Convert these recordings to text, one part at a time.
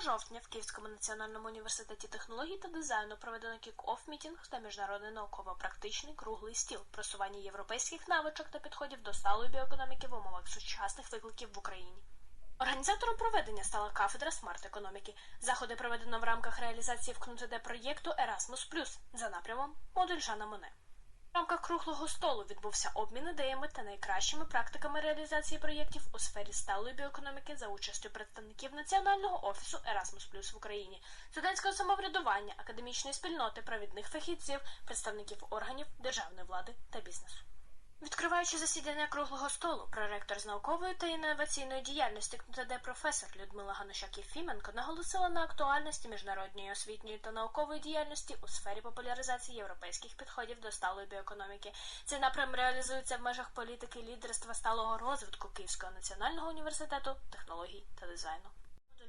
жовтня в Київському національному університеті технологій та дизайну проведено кік-офф мітінг та міжнародний науково-практичний круглий стіл просування європейських навичок та підходів до сталої біоекономіки в умовах сучасних викликів в Україні. Організатором проведення стала кафедра смарт-економіки. Заходи проведено в рамках реалізації в КНУТД проєкту Erasmus+, за напрямом модуль Жана Моне. В рамках круглого столу відбувся обмін ідеями та найкращими практиками реалізації проєктів у сфері сталої біоекономіки за участю представників Національного офісу Erasmus в Україні, студентського самоврядування, академічної спільноти, провідних фахівців, представників органів державної влади та бізнесу. Відкриваючи засідання круглого столу, проректор з наукової та інноваційної діяльності КНТД професор Людмила Ганушак Єфіменко наголосила на актуальності міжнародної освітньої та наукової діяльності у сфері популяризації європейських підходів до сталої біоекономіки. Цей напрям реалізується в межах політики лідерства сталого розвитку Київського національного університету технологій та дизайну.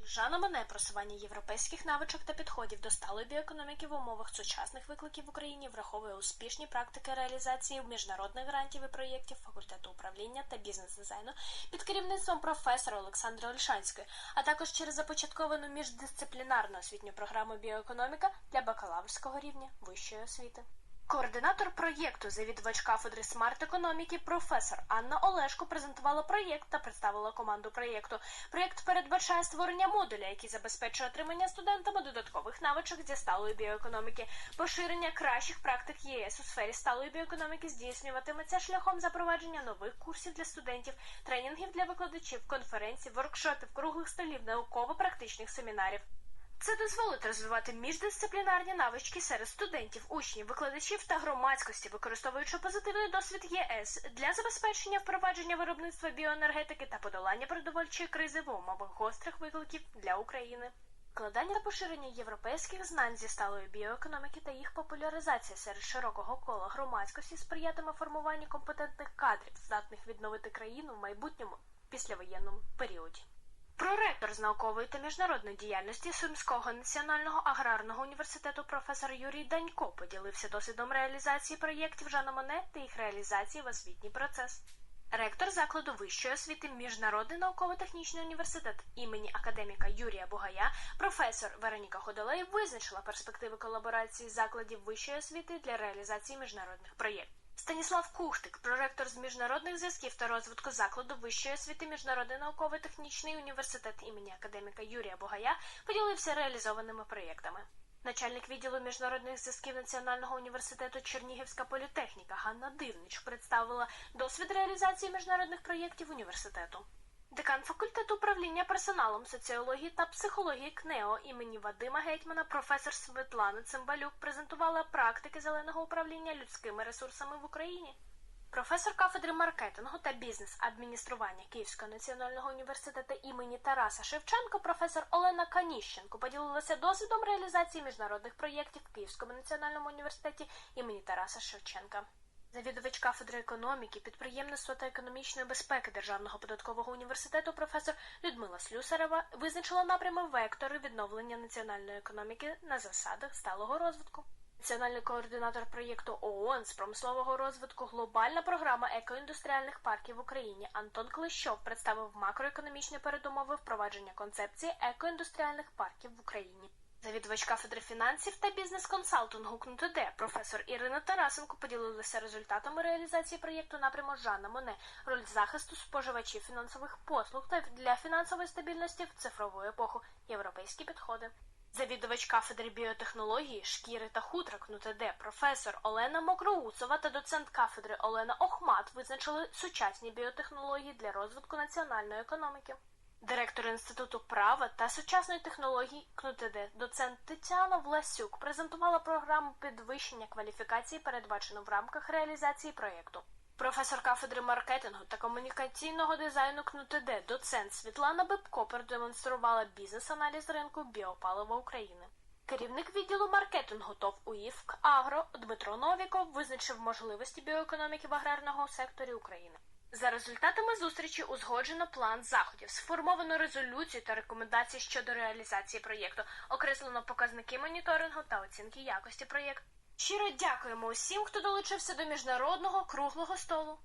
Жана Моне просування європейських навичок та підходів до сталої біоекономіки в умовах сучасних викликів в Україні враховує успішні практики реалізації міжнародних грантів і проєктів факультету управління та бізнес-дизайну під керівництвом професора Олександри Ольшанської, а також через започатковану міждисциплінарну освітню програму біоекономіка для бакалаврського рівня вищої освіти. Координатор проєкту, завідувач кафедри смарт-економіки, професор Анна Олешко презентувала проєкт та представила команду проєкту. Проєкт передбачає створення модуля, який забезпечує отримання студентами додаткових навичок зі сталої біоекономіки. Поширення кращих практик ЄС у сфері сталої біоекономіки здійснюватиметься шляхом запровадження нових курсів для студентів, тренінгів для викладачів, конференцій, воркшопів, круглих столів, науково-практичних семінарів. Це дозволить розвивати міждисциплінарні навички серед студентів, учнів, викладачів та громадськості, використовуючи позитивний досвід ЄС для забезпечення впровадження виробництва біоенергетики та подолання продовольчої кризи в умовах гострих викликів для України. Вкладання та поширення європейських знань зі сталої біоекономіки та їх популяризація серед широкого кола громадськості сприятиме формуванню компетентних кадрів, здатних відновити країну в майбутньому післявоєнному періоді. Проректор з наукової та міжнародної діяльності Сумського національного аграрного університету професор Юрій Данько поділився досвідом реалізації проєктів Жана Моне та їх реалізації в освітній процес. Ректор закладу вищої освіти Міжнародний науково-технічний університет імені академіка Юрія Бугая, професор Вероніка Ходолей визначила перспективи колаборації закладів вищої освіти для реалізації міжнародних проєктів. Станіслав Кухтик, проректор з міжнародних зв'язків та розвитку закладу вищої освіти Міжнародний науково-технічний університет імені академіка Юрія Бугая, поділився реалізованими проєктами. Начальник відділу міжнародних зв'язків Національного університету Чернігівська політехніка Ганна Дивнич представила досвід реалізації міжнародних проєктів університету. Декан факультету управління персоналом соціології та психології КНЕО імені Вадима Гетьмана, професор Светлана Цимбалюк презентувала практики зеленого управління людськими ресурсами в Україні. Професор кафедри маркетингу та бізнес-адміністрування Київського національного університету імені Тараса Шевченко, професор Олена Каніщенко поділилася досвідом реалізації міжнародних проєктів в Київському національному університеті імені Тараса Шевченка. Завідувач кафедри економіки, підприємництва та економічної безпеки Державного податкового університету професор Людмила Слюсарева визначила напрями вектори відновлення національної економіки на засадах сталого розвитку. Національний координатор проєкту ООН з промислового розвитку Глобальна програма екоіндустріальних парків в Україні Антон Клещов представив макроекономічні передумови впровадження концепції екоіндустріальних парків в Україні. Завідувач кафедри фінансів та бізнес-консалтингу КНУТД професор Ірина Тарасенко поділилася результатами реалізації проєкту напряму Жанна Моне, роль захисту споживачів фінансових послуг та для фінансової стабільності в цифрову епоху, європейські підходи. Завідувач кафедри біотехнології, шкіри та хутра КНУТД професор Олена Мокроусова та доцент кафедри Олена Охмат визначили сучасні біотехнології для розвитку національної економіки. Директор Інституту права та сучасної технології КНУТД, доцент Тетяна Власюк презентувала програму підвищення кваліфікації, передбачену в рамках реалізації проєкту. Професор кафедри маркетингу та комунікаційного дизайну КНУТД, доцент Світлана Бибко продемонструвала бізнес-аналіз ринку біопалива України. Керівник відділу маркетингу ТОВ УІФК Агро Дмитро Новіков визначив можливості біоекономіки в аграрному секторі України. За результатами зустрічі узгоджено план заходів, сформовано резолюцію та рекомендації щодо реалізації проєкту, окреслено показники моніторингу та оцінки якості проєкту. Щиро дякуємо усім, хто долучився до міжнародного круглого столу.